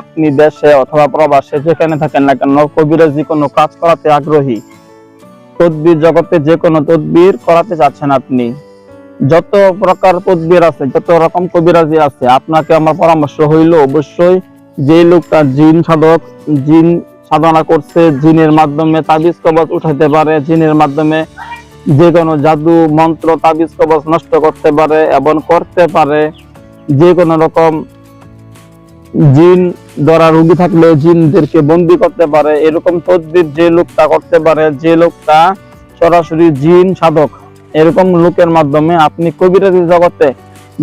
আপনি দেশে অথবা প্রবাসে যেখানে থাকেন না কেন কবিরাজি কোনো কাজ করাতে আগ্রহী। তদবির জগতে যে কোনো তদবির করাতে চাচ্ছেন আপনি। যত প্রকার তদবির আছে, যত রকম কবিরাজি আছে, আপনাকে আমার পরামর্শ হইল অবশ্যই যে লোকটা জিন সাধক, জিন সাধনা করছে, জিনের মাধ্যমে তাবিজ কবচ উঠাইতে পারে, জিনের মাধ্যমে যে কোনো জাদু মন্ত্র তাবিজ কবচ নষ্ট করতে পারে, এবং করতে পারে, যে কোনো রকম জিন দ্বারা রোগী থাকলে জিনদেরকে বন্দি করতে পারে। এরকম তদবির যে লোকটা করতে পারে, যে লোকটা সরাসরি জিন সাধক, এরকম লোকের মাধ্যমে আপনি কবিরাজি জগতে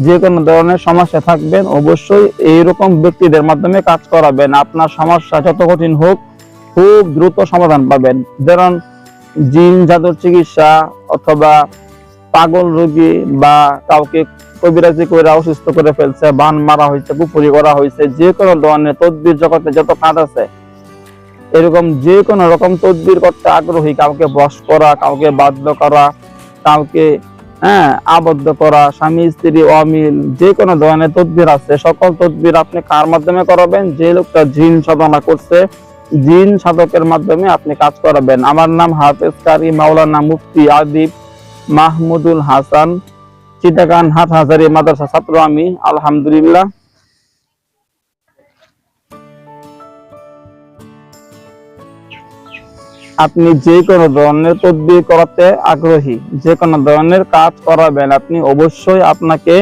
যে কোনো ধরনের সমস্যা থাকবেন, অবশ্যই এইরকম ব্যক্তিদের মাধ্যমে কাজ করাবেন। আপনার সমস্যা যত কঠিন হোক, খুব দ্রুত সমাধান পাবেন। যেমন জিন জাদুর চিকিৎসা অথবা পাগল রোগী বা কাউকে কবিরাজি করে অসুস্থ করে ফেলছে, বান মারা হয়েছে কুপুরি করা হয়েছে, যে কোনো ধরনের তদবির জগতে যত কাজ আছে, এরকম যে কোনো রকম তদবির করতে আগ্রহী, কাউকে বশ করা, কাউকে বাধ্য করা, কাউকে হ্যাঁ আবদ্ধ করা, স্বামী, স্ত্রী, অমিল, যে কোনো ধরনের তদবির আছে, সকল তদবির আপনি কার মাধ্যমে করাবেন? যে লোকটা জিন সাধনা করছে, জিন সাধকের মাধ্যমে আপনি কাজ করাবেন। আমার নাম হাফেজ কারি, মাওলানা মুফতি আদিব মাহমুদুল হাসান চিটাগান হাট হাজারি মাদ্রাসা ছাত্র আমি, আলহামদুলিল্লাহ। আপনি যে কোনো ধরনের তদবির করাতে আগ্রহী, যে কোনো ধরনের কাজ করাবেন, আপনি অবশ্যই আপনাকে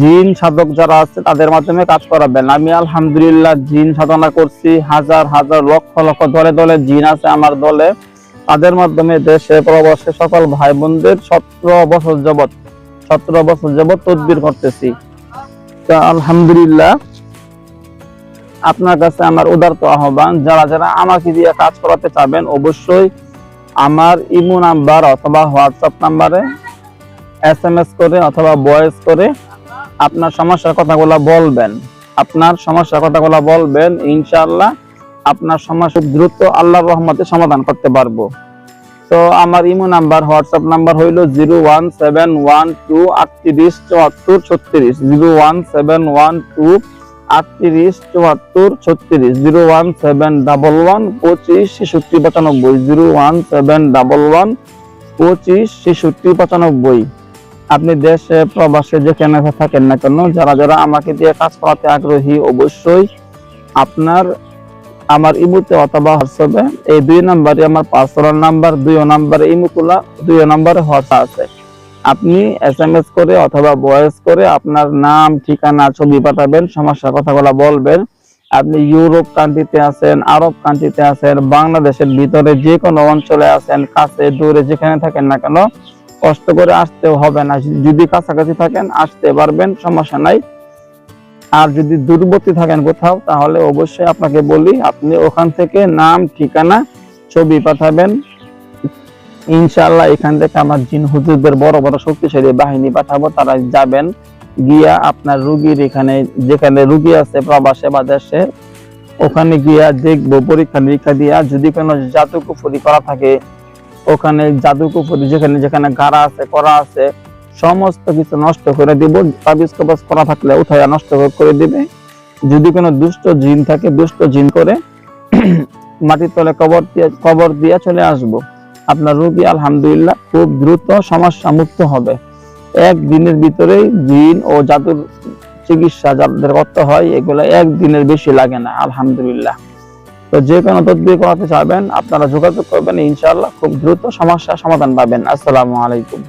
জিন সাধক যারা আছে, তাদের মাধ্যমে কাজ করাবেন। আমি আলহামদুলিল্লাহ জিন সাধনা করছি, হাজার হাজার লক্ষ লক্ষ দলে দলে জিন আছে আমার দলে। তাদের মাধ্যমে দেশে প্রবাসে সকল ভাই বোনদের সতেরো বছর যাবত সতেরো বছর যাবত তদবির করতেছি। তো আলহামদুলিল্লাহ, আপনার কাছে আমার উদারত আহ্বান, যারা যারা আমাকে দিয়ে কাজ করাতে চাবেন, অবশ্যই আমার ইমো নাম্বার অথবা হোয়াটসঅ্যাপ নাম্বারে এস এম এস করে অথবা ভয়েস করে আপনার সমস্যার কথাগুলো বলবেন। আপনার সমস্যার কথাগুলো বলবেন, ইনশাআল্লাহ। আপনার সমস্যা দ্রুত আল্লাহ রহমতে সমাধান করতে পারব। তো আমার ইমো নাম্বার, হোয়াটসঅ্যাপ নাম্বার হইল zero one seven one two আটত্রিশ চুয়াত্তর ছত্রিশ। Zero one seven one two আটত্রিশ চুয়াত্তর ছত্রিশ। Zero one seven double one পঁচিশ ছেষট্টি পঁচানব্বই। Zero one seven double one পঁচিশ ছেষট্টি পঁচানব্বই। আপনি দেশে, প্রবাসে যেখানে থাকেন না কেন, যারা যারা আমাকে দিয়ে কাজ করাতে আগ্রহী, অবশ্যই আপনার আমার ইমুতে অথবা হোয়াটসঅ্যাপে, এই দুই নাম্বারে আমার পার্সোনাল নাম্বার দুই নাম্বারে ইমুকুলা দুই নাম্বারে হোয়াটসঅ্যাপ আছে। আপনি এস এম এস করে অথবা ভয়েস করে আপনার নাম, ঠিকানা, ছবি পাঠাবেন, সমস্যার কথাগুলো বলবেন। আপনি ইউরোপ কান্ট্রিতে আছেন, আরব কান্ট্রিতে আছেন, বাংলাদেশের ভিতরে যে কোনো অঞ্চলে আছেন, কাছে, দূরে, যেখানে থাকেন না কেন, কষ্ট করে আসতেও হবে না। যদি কাছাকাছি থাকেন, আসতে পারবেন, সমস্যা নাই। আর যদি দূরবর্তী থাকেন কোথাও, তাহলে অবশ্যই আপনাকে বলি, আপনি ওখান থেকে নাম, ঠিকানা, ছবি পাঠাবেন। ইনশাল্লাহ এখান থেকে আমার জিন হুজুরদের বড় বড় শক্তিশালী বাহিনী পাঠাবো, তারা যাবেন। গিয়া আপনার রুগীর এখানে, যেখানে রুগী আছে প্রবাসে বা দেশে, ওখানে গিয়া দেখব, পরীক্ষা নিরীক্ষা দিয়া। যদি কোনো জাদু কুফুরি করা থাকে, ওখানে জাদু কুফুরি যেখানে যেখানে গাড়া আছে, করা আছে সমস্ত কিছু নষ্ট করে দিব তাবিজ কবজ করা থাকলে উঠাইয়া নষ্ট করে দিবে। যদি কোনো দুষ্ট জিন থাকে, দুষ্ট জিন করে মাটির তলে কবর দিয়ে কবর দিয়ে চলে আসব। আপনার রোগী, আলহামদুলিল্লাহ, খুব দ্রুত সমস্যা মুক্ত হবে। একদিনের ভিতরেই জিন ও জাদুর চিকিৎসা যাদের করতে হয়, এগুলো একদিনের বেশি লাগে না, আলহামদুলিল্লাহ। তো যে কোনো তদবির করাতে চাবেন আপনারা যোগাযোগ করবেন, ইনশাআল্লাহ, খুব দ্রুত সমস্যা সমাধান পাবেন। আসসালামু আলাইকুম।